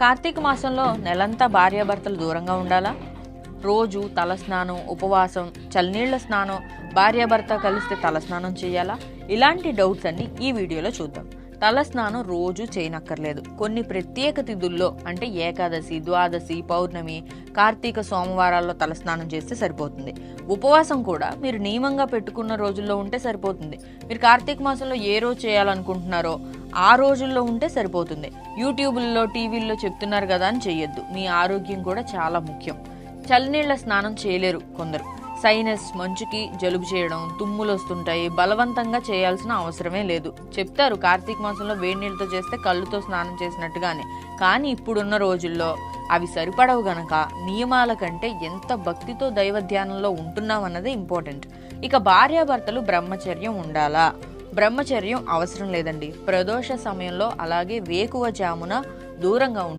కార్తీక మాసంలో నెలంతా భార్యాభర్తలు దూరంగా ఉండాలా? రోజు తలస్నానం ఉపవాసం చల్లనీళ్ళ స్నానం భార్యాభర్త కలిస్తే తలస్నానం చేయాలా? ఇలాంటి డౌట్స్ అన్ని ఈ వీడియోలో చూద్దాం. తలస్నానం రోజు చేయనక్కర్లేదు. కొన్ని ప్రత్యేక తిథుల్లో అంటే ఏకాదశి ద్వాదశి పౌర్ణమి కార్తీక సోమవారాల్లో తలస్నానం చేస్తే సరిపోతుంది. ఉపవాసం కూడా మీరు నియమంగా పెట్టుకున్న రోజుల్లో ఉంటే సరిపోతుంది. మీరు కార్తీక మాసంలో ఏ రోజు చేయాలనుకుంటున్నారో ఆ రోజుల్లో ఉంటే సరిపోతుంది. యూట్యూబ్లో టీవీల్లో చెప్తున్నారు కదా అని చెయ్యొద్దు. మీ ఆరోగ్యం కూడా చాలా ముఖ్యం. చలినీళ్ళ స్నానం చేయలేరు కొందరు. సైనస్ మంచుకి జలుబు చేయడం తుమ్ములు వస్తుంటాయి బలవంతంగా చేయాల్సిన అవసరమే లేదు. చెప్తారు కార్తీక మాసంలో వేడి నీళ్ళతో చేస్తే కళ్ళుతో స్నానం చేసినట్టుగానే. కానీ ఇప్పుడున్న రోజుల్లో అవి సరిపడవు గనక నియమాల కంటే ఎంత భక్తితో దైవ ధ్యానంలో ఉంటున్నామన్నదే ఇంపార్టెంట్. ఇక భార్యాభర్తలు బ్రహ్మచర్యం ఉండాలా? బ్రహ్మచర్యం అవసరం లేదండి. ప్రదోష సమయంలో అలాగే వేకువ జామున దూరంగా ఉండాలి